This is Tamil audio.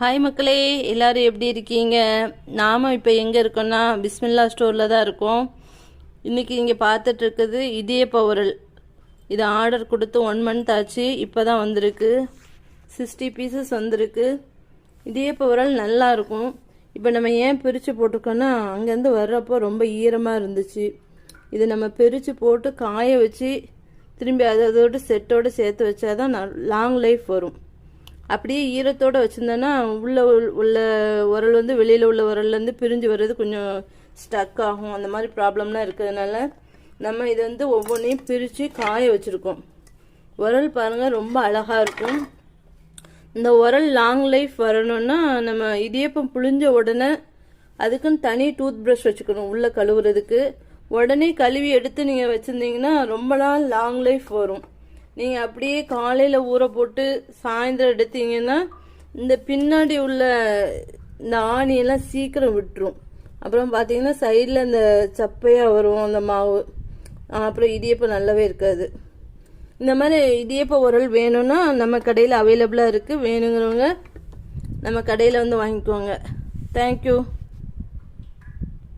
ஹாய் மக்களே. எல்லோரும் எப்படி இருக்கீங்க? நாம இப்போ எங்கே இருக்கோம்னா பிஸ்மில்லா ஸ்டோரில் தான் இருக்கோம். இன்றைக்கி இங்கே பார்த்துட்ருக்குது இருக்குது பவரல். இது ஆர்டர் கொடுத்து ஒன் மந்த் ஆச்சு. இப்போ தான் வந்திருக்கு. சிக்ஸ்டி பீசஸ் வந்திருக்கு. இடியப்ப பவரல் நல்லா இருக்கும். இப்போ நம்ம ஏன் பிரித்து போட்டிருக்கோன்னா அங்கேருந்து வர்றப்போ ரொம்ப ஈரமாக இருந்துச்சு. இது நம்ம பிரித்து போட்டு காய வச்சு திரும்பி அதோட செட்டோடு சேர்த்து வச்சா தான் லாங் லைஃப் வரும். அப்படியே ஈரத்தோடு வச்சுருந்தோன்னா உள்ள உள்- உள்ள உரல் வந்து வெளியில் உள்ள உரல்லேருந்து பிரிஞ்சு வர்றது கொஞ்சம் ஸ்டக் ஆகும். அந்த மாதிரி ப்ராப்ளம்லாம் இருக்கிறதுனால நம்ம இதை வந்து ஒவ்வொன்றையும் பிரித்து காய வச்சுருக்கோம். உரல் பாருங்கள் ரொம்ப அழகாக இருக்கும். இந்த உரல் லாங் லைஃப் வரணும்னா நம்ம இடியப்பம் புழிஞ்ச உடனே அதுக்குன்னு தனி டூத் ப்ரஷ் வச்சுக்கணும் உள்ளே கழுவுறதுக்கு. உடனே கழுவி எடுத்து நீங்கள் வச்சுருந்தீங்கன்னா ரொம்ப நாள் லாங் லைஃப் வரும். நீங்கள் அப்படியே காலையில் ஊற போட்டு சாயந்தரம் எடுத்தீங்கன்னா இந்த பின்னாடி உள்ள இந்த ஆணியெல்லாம் சீக்கிரம் விட்டுரும். அப்புறம் பார்த்தீங்கன்னா சைடில் இந்த சப்பையாக வரும் அந்த மாவு. அப்புறம் இடியப்பம் நல்லாவே இருக்காது. இந்த மாதிரி இடியப்ப உரல் வேணும்னா நம்ம கடையில் அவைலபிளாக இருக்குது வேணுங்கிறவங்க நம்ம கடையில் வந்து வாங்கிக்கோங்க. தேங்க்யூ